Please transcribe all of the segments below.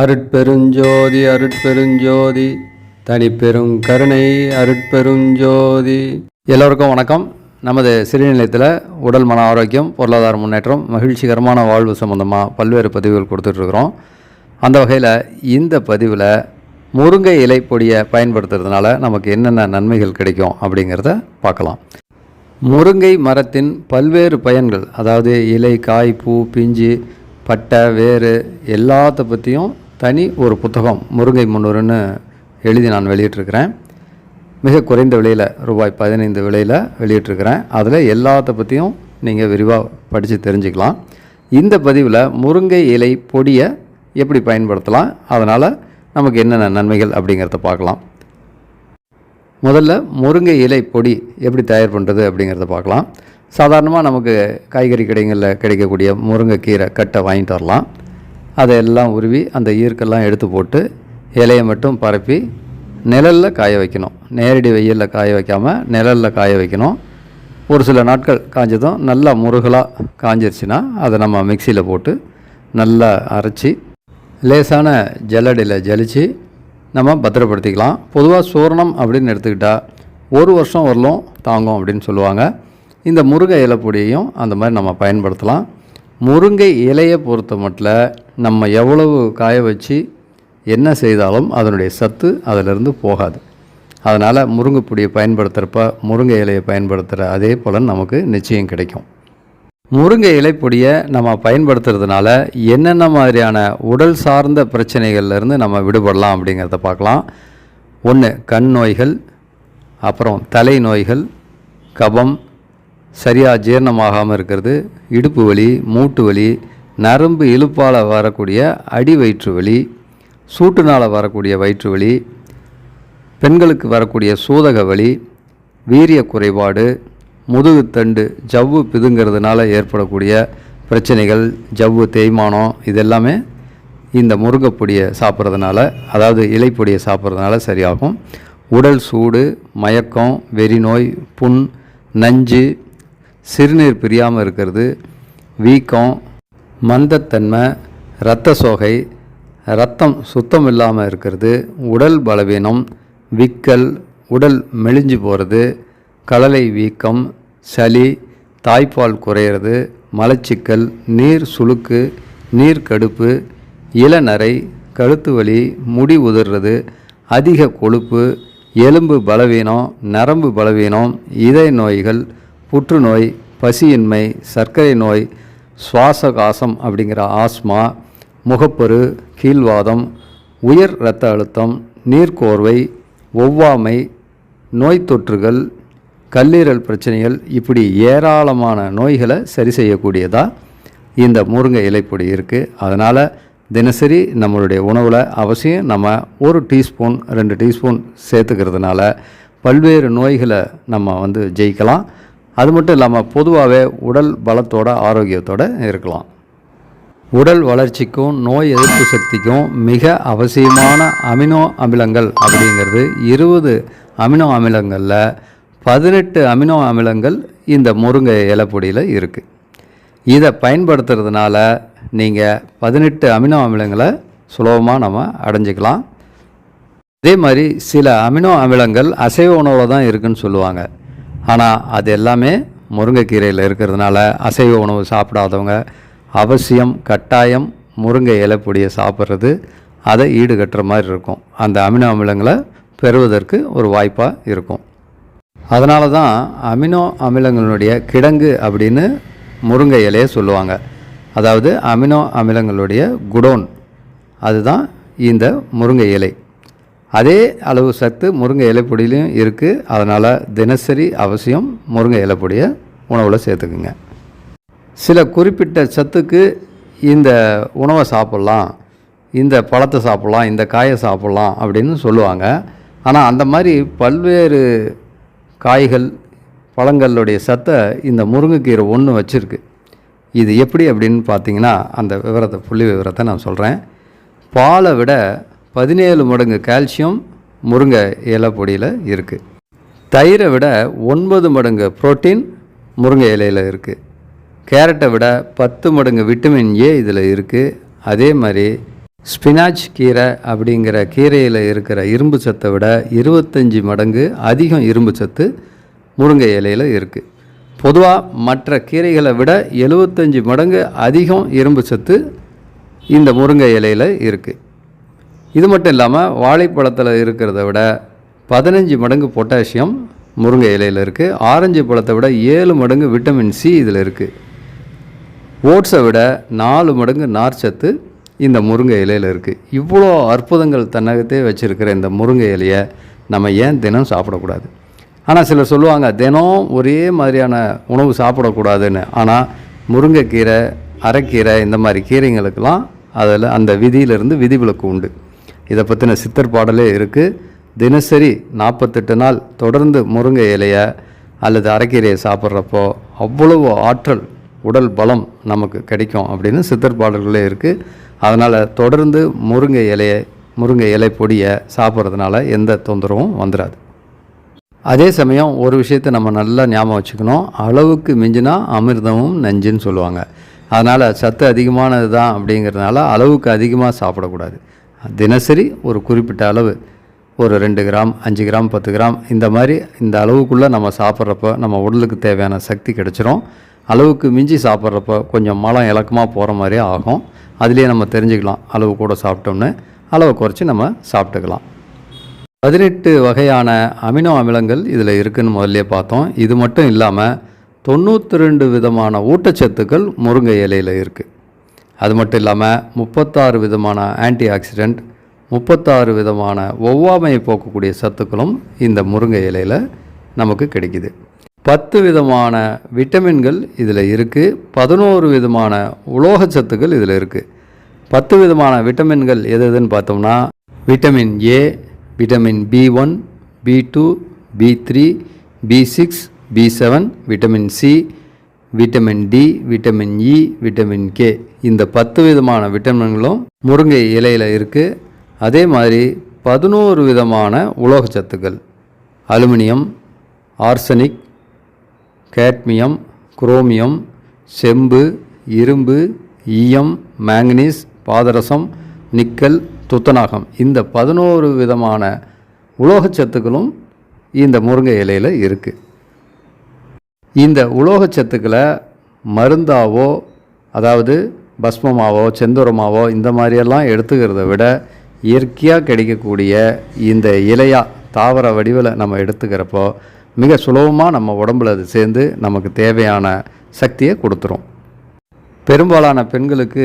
அருட்பெருஞ்சோதி அருட்பெருஞ்சோதி. தனிப்பெரும் கருணை அருட்பெருஞ்சோதி. எல்லோருக்கும் வணக்கம். நமது சிறுநிலையத்தில் உடல் மன ஆரோக்கியம் பொருளாதார முன்னேற்றம் மகிழ்ச்சிகரமான வாழ்வு சம்மந்தமாக பல்வேறு பதிவுகள் கொடுத்துட்ருக்குறோம். அந்த வகையில் இந்த பதிவில் முருங்கை இலை பொடியை பயன்படுத்துறதுனால நமக்கு என்னென்ன நன்மைகள் கிடைக்கும் அப்படிங்கிறத பார்க்கலாம். முருங்கை மரத்தின் பல்வேறு பயன்கள் அதாவது இலை காய் பூ பிஞ்சு பட்டை வேறு எல்லாத்த பற்றியும் தனி ஒரு புத்தகம் முருங்கை முன்னூறுன்னு எழுதி நான் வெளியிட்டிருக்கிறேன். மிக குறைந்த விலையில் ரூபாய் பதினைந்து விலையில் வெளியிட்டிருக்கிறேன். அதில் எல்லாத்த பற்றியும் நீங்கள் விரிவாக படித்து தெரிஞ்சுக்கலாம். இந்த பதிவில் முருங்கை இலை பொடியை எப்படி பயன்படுத்தலாம் அதனால் நமக்கு என்னென்ன நன்மைகள் அப்படிங்கிறத பார்க்கலாம். முதல்ல முருங்கை இலை பொடி எப்படி தயார் பண்ணுறது அப்படிங்கிறத பார்க்கலாம். சாதாரணமாக நமக்கு காய்கறி கடைகளில் கிடைக்கக்கூடிய முருங்கைக்கீரை கட்டை வாங்கிட்டு வரலாம். அதையெல்லாம் உருவி அந்த ஈர்க்கெல்லாம் எடுத்து போட்டு இலையை மட்டும் பரப்பி நிழலில் காய வைக்கணும். நேரடி வெயிலில் காய வைக்காமல் நிழலில் காய வைக்கணும். ஒரு சில நாட்கள் காய்ஞ்சதும் நல்லா முருகலாக காஞ்சிருச்சுன்னா அதை நம்ம மிக்சியில் போட்டு நல்லா அரைச்சி லேசான ஜல்லடியில் ஜலிச்சு நம்ம பத்திரப்படுத்திக்கலாம். பொதுவாக சூரணம் அப்படின்னு எடுத்துக்கிட்டால் ஒரு வருஷம் வரலும் தாங்கும் அப்படின்னு சொல்லுவாங்க. இந்த முருகை இலை பொடியையும் அந்த மாதிரி நம்ம பயன்படுத்தலாம். முருங்கை இலையை பொறுத்த மட்டும் நம்ம எவ்வளவு காய வச்சு என்ன செய்தாலும் அதனுடைய சத்து அதிலிருந்து போகாது. அதனால் முருங்கைப்பொடியை பயன்படுத்துகிறப்ப முருங்கை இலையை பயன்படுத்துகிற அதே பலன் நமக்கு நிச்சயம் கிடைக்கும். முருங்கை இலைப்பொடியை நம்ம பயன்படுத்துறதுனால என்னென்ன மாதிரியான உடல் சார்ந்த பிரச்சனைகள்லேருந்து நம்ம விடுபடலாம் அப்படிங்கிறத பார்க்கலாம். ஒன்று கண் நோய்கள் அப்புறம் தலை நோய்கள் கபம் சரியாக ஜீரணமாகாமல் இருக்கிறது. இடுப்பு வலி மூட்டு வலி நரம்பு இழுப்பால் வரக்கூடிய அடி வயிற்று வலி சூட்டுனால் வரக்கூடிய வயிற்று வலி பெண்களுக்கு வரக்கூடிய சூதக வலி வீரிய குறைபாடு முதுகுத்தண்டு ஜவ்வு பிதுங்கிறதுனால ஏற்படக்கூடிய பிரச்சனைகள் ஜவ்வு தேய்மானம் இதெல்லாமே இந்த முருங்கைப்பொடியை சாப்பிட்றதுனால அதாவது இலைப்பொடியை சாப்பிட்றதுனால சரியாகும். உடல் சூடு மயக்கம் வெறிநோய் புண் நஞ்சு சிறுநீர் பிரியாமல் இருக்கிறது வீக்கம் மந்தத்தன்மை இரத்த சோகை ரத்தம் சுத்தம் இல்லாமல் இருக்கிறது உடல் பலவீனம் விக்கல் உடல் மெலிஞ்சு போகிறது கலலை வீக்கம் சளி தாய்ப்பால் குறையிறது மலச்சிக்கல் நீர் சுளுக்கு நீர் கடுப்பு இளநரை கழுத்து வலி முடி உதிர்றது அதிக கொழுப்பு எலும்பு பலவீனம் நரம்பு பலவீனம் இதய நோய்கள் புற்றுநோய் பசியின்மை சர்க்கரை நோய் சுவாச காசம் அப்படிங்கிற ஆஸ்மா முகப்பரு கீழ்வாதம் உயர் இரத்த அழுத்தம் நீர்க்கோர்வை ஒவ்வாமை நோய் தொற்றுகள் கல்லீரல் பிரச்சனைகள் இப்படி ஏராளமான நோய்களை சரி செய்யக்கூடியதாக இந்த முருங்கை இலைப்பொடி இருக்குது அதனால் தினசரி நம்மளுடைய உணவில் அவசியம் நம்ம ஒரு டீஸ்பூன் ரெண்டு டீஸ்பூன் சேர்த்துக்கிறதுனால பல்வேறு நோய்களை நம்ம வந்து ஜெயிக்கலாம். அது மட்டும் இல்லாமல் பொதுவாகவே உடல் பலத்தோட ஆரோக்கியத்தோடு இருக்கலாம். உடல் வளர்ச்சிக்கும் நோய் எதிர்ப்பு சக்திக்கும் மிக அவசியமான அமினோ அமிலங்கள் அப்படிங்கிறது இருபது அமினோ அமிலங்களில் பதினெட்டு அமினோ அமிலங்கள் இந்த முருங்கை இலப்பொடியில் இருக்குது இதை பயன்படுத்துறதுனால நீங்கள் பதினெட்டு அமினோ அமிலங்களை சுலபமாக நம்ம அடைஞ்சிக்கலாம். அதே மாதிரி சில அமினோ அமிலங்கள் அசைவ உணவில் தான் இருக்குன்னு சொல்லுவாங்க. ஆனால் அது எல்லாமே முருங்கைக்கீரையில் இருக்கிறதுனால அசைவ உணவு சாப்பிடாதவங்க அவசியம் கட்டாயம் முருங்கை இலைப்பொடியை சாப்பிட்றது. அதை ஈடுகட்டுற மாதிரி இருக்கும். அந்த அமினோ அமிலங்களை பெறுவதற்கு ஒரு வாய்ப்பாக இருக்கும். அதனால தான் அமினோ அமிலங்களுடைய கிடங்கு அப்படின்னு முருங்கை இலையை சொல்லுவாங்க. அதாவது அமினோ அமிலங்களுடைய குடோன். அதுதான் இந்த முருங்கை இலை. அதே அளவு சத்து முருங்கை இலைப்பொடியிலையும் இருக்குது அதனால் தினசரி அவசியம் முருங்கை இலைப்பொடியை உணவில் சேர்த்துக்குங்க. சில குறிப்பிட்ட சத்துக்கு இந்த உணவை சாப்பிட்லாம் இந்த பழத்தை சாப்பிட்லாம் இந்த காயை சாப்பிட்லாம் அப்படின்னு சொல்லுவாங்க. ஆனால் அந்த மாதிரி பல்வேறு காய்கள் பழங்களுடைய சத்தை இந்த முருங்கைக்கீரை ஒன்று வச்சுருக்கு. இது எப்படி அப்படின்னு பார்த்தீங்கன்னா அந்த விவரத்தை புள்ளி விவரத்தை நான் சொல்கிறேன் பாலை விட பதினேழு மடங்கு கால்சியம் முருங்கை இலை பொடியில் இருக்குது தயிரை விட ஒன்பது மடங்கு புரோட்டீன் முருங்கை இலையில் இருக்குது கேரட்டை விட பத்து மடங்கு விட்டமின் ஏ இதில் இருக்குது அதே மாதிரி ஸ்பினாச் கீரை அப்படிங்கிற கீரையில் இருக்கிற இரும்பு சத்தை விட இருபத்தஞ்சி மடங்கு அதிகம் இரும்பு சத்து முருங்கை இலையில் இருக்குது பொதுவாக மற்ற கீரைகளை விட எழுபத்தஞ்சி மடங்கு அதிகம் இரும்பு சத்து இந்த முருங்கை இலையில் இருக்குது இது மட்டும் இல்லாமல் வாழைப்பழத்தில் இருக்கிறத விட பதினஞ்சு மடங்கு பொட்டாசியம் முருங்கை இலையில் இருக்குது ஆரஞ்சு பழத்தை விட ஏழு மடங்கு விட்டமின் சி இதில் இருக்குது ஓட்ஸை விட நாலு மடங்கு நார்ச்சத்து இந்த முருங்கை இலையில் இருக்குது இவ்வளோ அற்புதங்கள் தன்னகத்தே வச்சுருக்கிற இந்த முருங்கை இலையை நம்ம ஏன் தினம் சாப்பிடக்கூடாது? ஆனால் சிலர் சொல்லுவாங்க தினம் ஒரே மாதிரியான உணவு சாப்பிடக்கூடாதுன்னு. ஆனால் முருங்கைக்கீரை அரைக்கீரை இந்த மாதிரி கீரைங்களுக்கெல்லாம் அதில் அந்த விதியிலிருந்து விதிவிலக்கு உண்டு. இதை பற்றின சித்தர் பாடலே இருக்குது தினசரி நாற்பத்தெட்டு நாள் தொடர்ந்து முருங்கை இலையை அல்லது அரைக்கீரையை சாப்பிட்றப்போ அவ்வளவு ஆற்றல் உடல் பலம் நமக்கு கிடைக்கும் அப்படின்னு சித்தர் பாடல்களே இருக்குது அதனால் தொடர்ந்து முருங்கை இலையை முருங்கை இலை பொடியை சாப்பிட்றதுனால எந்த தொந்தரவும் வந்துடாது அதே சமயம் ஒரு விஷயத்தை நம்ம நல்லா ஞாபகம் வச்சுக்கணும். அளவுக்கு மிஞ்சினா அமிர்தமும் நஞ்சுன்னு சொல்லுவாங்க. அதனால் சத்து அதிகமானது தான் அப்படிங்கிறதுனால அளவுக்கு அதிகமாக சாப்பிடக்கூடாது. தினசரி ஒரு குறிப்பிட்ட அளவு ஒரு ரெண்டு கிராம் அஞ்சு கிராம் பத்து கிராம் இந்த மாதிரி இந்த அளவுக்குள்ளே நம்ம சாப்பிட்றப்ப நம்ம உடலுக்கு தேவையான சக்தி கிடச்சிரும். அளவுக்கு மிஞ்சி சாப்பிட்றப்போ கொஞ்சம் மலம் இலக்கமாக போகிற மாதிரியே ஆகும். அதுலேயே நம்ம தெரிஞ்சுக்கலாம் அளவு கூட சாப்பிட்டோம்னு. அளவை குறைச்சி நம்ம சாப்பிட்டுக்கலாம். பதினெட்டு வகையான அமினோ அமிலங்கள் இதில் இருக்குன்னு முதல்ல பார்த்தோம். இது மட்டும் இல்லாமல் தொண்ணூற்றி ரெண்டு விதமான ஊட்டச்சத்துக்கள் முருங்கை இலையில் இருக்குது அது மட்டும் இல்லாமல் முப்பத்தாறு விதமான ஆன்டி ஆக்சிடெண்ட் முப்பத்தாறு விதமான ஒவ்வாமையை போக்கக்கூடிய சத்துக்களும் இந்த முருங்கை இலையில் நமக்கு கிடைக்குது. பத்து விதமான விட்டமின்கள் இதில் இருக்குது பதினோரு விதமான உலோக சத்துக்கள் இதில் இருக்குது பத்து விதமான விட்டமின்கள் எது எதுன்னு பார்த்தோம்னா vitamin A vitamin B one B two B three B six B seven vitamin C vitamin D vitamin E vitamin K இந்த பத்து விதமான விட்டமின்களும் முருங்கை இலையில் இருக்குது அதே மாதிரி பதினோரு விதமான உலோகச் சத்துக்கள். அலுமினியம் ஆர்சனிக் கேட்மியம் குரோமியம் செம்பு இரும்பு ஈயம் மேங்கனீஸ் பாதரசம் நிக்கல் துத்தநாகம். இந்த பதினோரு விதமான உலோகச் சத்துக்களும் இந்த முருங்கை இலையில் இருக்குது இந்த உலோகச் சத்துக்களை மருந்தாவோ அதாவது பஸ்மமாவோ செந்துரமாவோ இந்த மாதிரியெல்லாம் எடுத்துக்கிறத விட இயற்கையாக கிடைக்கக்கூடிய இந்த இலையா தாவர வடிவில் நம்ம எடுத்துக்கிறப்போ மிக சுலபமாக நம்ம உடம்புல அது சேர்ந்து நமக்கு தேவையான சக்தியை கொடுத்துரும். பெரும்பாலான பெண்களுக்கு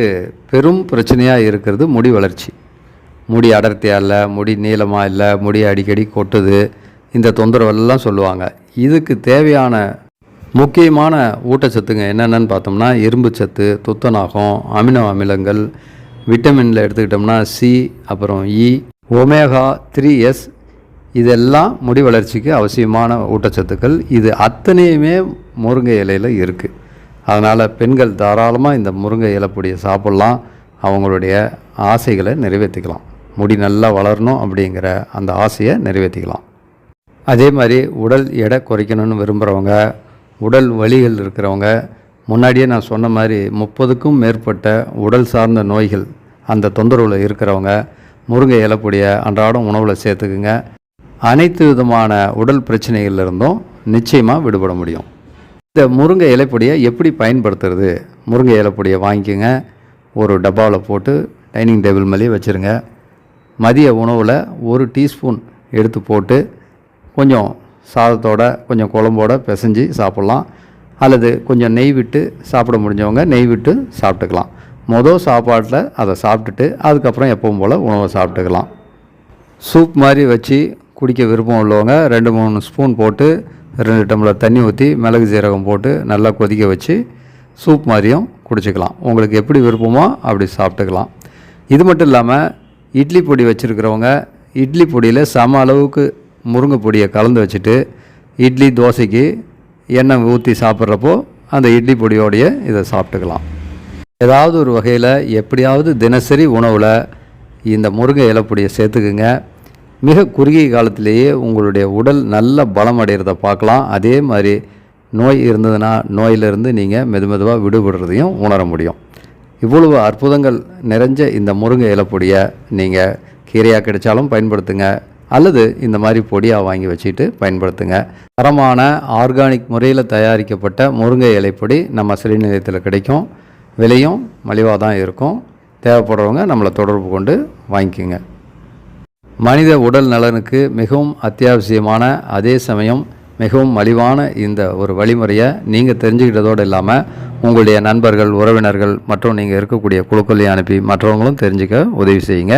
பெரும் பிரச்சனையாக இருக்கிறது முடி வளர்ச்சி. முடி அடர்த்தியாக இல்லை முடி நீளமாக இல்லை முடி அடிக்கடி கொட்டுது இந்த தொந்தரவெல்லாம் சொல்லுவாங்க. இதுக்கு தேவையான முக்கியமான ஊட்டச்சத்துங்க என்னென்னு பார்த்தோம்னா இரும்பு சத்து துத்தநாகம் அமினோ அமிலங்கள் விட்டமினில் எடுத்துக்கிட்டோம்னா சி அப்புறம் இ ஒமேகா த்ரீ எஸ் இதெல்லாம் முடி வளர்ச்சிக்கு அவசியமான ஊட்டச்சத்துக்கள். இது அத்தனையுமே முருங்கை இலையில் இருக்குது அதனால் பெண்கள் தாராளமாக இந்த முருங்கை இலைப்பொடியை சாப்பிட்லாம். அவங்களுடைய ஆசைகளை நிறைவேற்றிக்கலாம். முடி நல்லா வளரணும் அப்படிங்கிற அந்த ஆசையை நிறைவேற்றிக்கலாம். அதே மாதிரி உடல் எடை குறைக்கணும்னு விரும்புகிறவங்க உடல் வலிகள் இருக்கிறவங்க முன்னாடியே நான் சொன்ன மாதிரி முப்பதுக்கும் மேற்பட்ட உடல் சார்ந்த நோய்கள் அந்த தொந்தரவில் இருக்கிறவங்க முருங்கை இலைப்பொடியை அன்றாடம் உணவில் சேர்த்துக்குங்க. அனைத்து விதமான உடல் பிரச்சனைகள்லேருந்தும் நிச்சயமாக விடுபட முடியும். இந்த முருங்கை இலைப்பொடியை எப்படி பயன்படுத்துறது? முருங்கை இலைப்பொடியை வாங்கிக்கோங்க. ஒரு டப்பாவில் போட்டு டைனிங் டேபிள் மேலேயே வச்சுருங்க. மதிய உணவில் ஒரு டீஸ்பூன் எடுத்து போட்டு கொஞ்சம் சாதத்தோட கொஞ்சம் குழம்போட பிசைஞ்சு சாப்பிட்லாம். அல்லது கொஞ்சம் நெய் விட்டு சாப்பிட முடிஞ்சவங்க நெய் விட்டு சாப்பிட்டுக்கலாம். மொதல் சாப்பாட்டில் அதை சாப்பிட்டுட்டு அதுக்கப்புறம் எப்பவும் போல் உணவை சாப்பிட்டுக்கலாம். சூப் மாதிரி வச்சு குடிக்க விருப்பம் உள்ளவங்க ரெண்டு மூணு ஸ்பூன் போட்டு ரெண்டு டம்ளர் தண்ணி ஊற்றி மிளகு சீரகம் போட்டு நல்லா கொதிக்க வச்சு சூப் மாதிரியும் குடிச்சிக்கலாம். உங்களுக்கு எப்படி விருப்பமோ அப்படி சாப்பிட்டுக்கலாம். இது மட்டும் இல்லாமல் இட்லி பொடி வச்சுருக்கிறவங்க இட்லி பொடியில் சம அளவுக்கு முருங்கை பொடியை கலந்து வச்சுட்டு இட்லி தோசைக்கு எண்ணெய் ஊற்றி சாப்பிட்றப்போ அந்த இட்லி பொடியோடைய இதை சாப்பிட்டுக்கலாம். ஏதாவது ஒரு வகையில் எப்படியாவது தினசரி உணவில் இந்த முருங்கை இலப்பொடியை சேர்த்துக்குங்க. மிக குறுகிய காலத்திலேயே உங்களுடைய உடல் நல்ல பலம் அடைகிறத பார்க்கலாம். அதே மாதிரி நோய் இருந்ததுன்னா நோயிலிருந்து நீங்கள் மெது மெதுவாக விடுபடுறதையும் உணர முடியும். இவ்வளவு அற்புதங்கள் நிறைஞ்ச இந்த முருங்கை இலப்பொடியை நீங்கள் கீரையாக கிடைச்சாலும் பயன்படுத்துங்க. அல்லது இந்த மாதிரி பொடியாக வாங்கி வச்சுட்டு பயன்படுத்துங்க. தரமான ஆர்கானிக் முறையில் தயாரிக்கப்பட்ட முருங்கை இலைப்பொடி நம்ம சிறுநிலையத்தில் கிடைக்கும். விலையும் மலிவாக தான் இருக்கும். தேவைப்படுறவங்க நம்மளை தொடர்பு கொண்டு வாங்கிக்கோங்க. மனித உடல் நலனுக்கு மிகவும் அத்தியாவசியமான அதே சமயம் மிகவும் மலிவான இந்த ஒரு வழிமுறையை நீங்கள் தெரிஞ்சுக்கிட்டதோடு இல்லாமல் உங்களுடைய நண்பர்கள் உறவினர்கள் மற்றும் நீங்கள் இருக்கக்கூடிய குழுக்களையும் அனுப்பி மற்றவங்களும் தெரிஞ்சுக்க உதவி செய்யுங்க.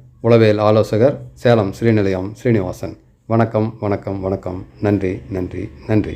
உளவியல் ஆலோசகர் சேலம் ஸ்ரீநிலையம் ஸ்ரீனிவாசன். வணக்கம் வணக்கம் வணக்கம். நன்றி நன்றி நன்றி.